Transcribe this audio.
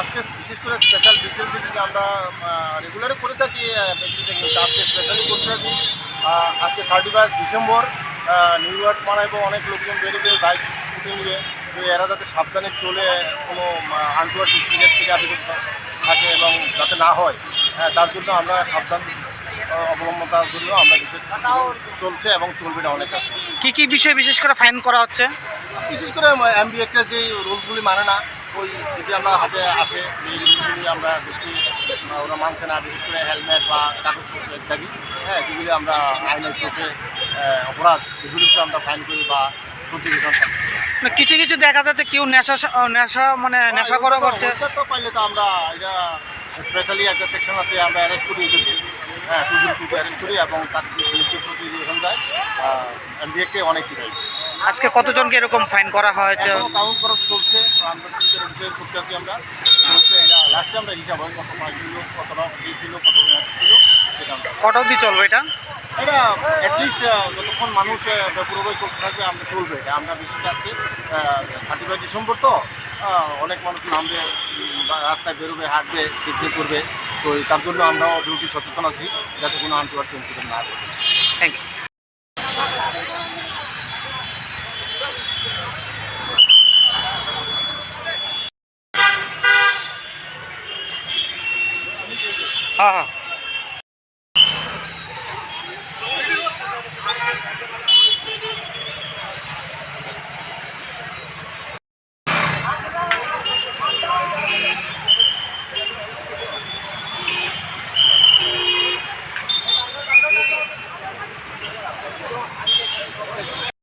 আজকে বিশেষ করে স্পেশাল বিশেষ দিন আমরা রেগুলারে করে থাকি কিন্তু আজকে স্পেশালি করতে থাকি। আজকে thirty first December New York এবং অনেক লোকজন বেরোবে বাইক স্কুটি নিয়ে। তো এরা যাতে সাবধানে চলে কোনো আনটুয়ার ডিস্ট্রিক্টের থেকে আবেদন থাকে এবং যাতে না হয় হ্যাঁ, তার জন্য আমরা সাবধান আহ, অবলম্বনতার জন্য আমরা বিশেষ চলছে এবং চলবে না অনেক কি কি বিষয়ে বিশেষ করে ফাইন করা হচ্ছে? বিশেষ করে এমবি একটা যে রুলগুলি মানে না ওই যদি আমরা হাতে আসে যে আমরা দেখি ওরা মানছে না বিশেষ করে হেলমেট বা কাগজপত্র ইত্যাদি হ্যাঁ যেগুলি আমরা আইনের চোখে অপরাধ সেগুলিকে আমরা ফাইন করি বা প্রতিবেদন কিছু কিছু দেখা যাচ্ছে কেউ নেশা নেশা মানে নেশা করা করছে। তো পাইলে তো আমরা এটা স্পেশালি একটা সেকশন আছে আমরা অ্যারেস্ট করি হ্যাঁ টুকে অ্যারেস্ট করি এবং তার প্রতিবেদন যায় এমবিএকে অনেক দেয় আজকে কতজনকে এরকম ফাইন করা হয়েছে? কাউন্ট করা চলছে আমরা লাস্টে আমরা? হিসাব হয় কত মাস ছিল কতটা ছিল কত ছিল কত অবধি চলবে এটা? এটা অ্যাটলিস্ট যতক্ষণ মানুষ পুরোপুরি করতে থাকবে আমরা চলবে। এটা আমরা বিশেষ আজকে থার্টি ফাইভ ডিসেম্বর তো অনেক মানুষ নামবে রাস্তায় বেরোবে হাঁটবে করবে তো তার জন্য আমরাও ডিউটি সচেতন আছি যাতে কোনো ইনসিডেন্ট না থ্যাংক ইউ হ্যাঁ হ্যাঁ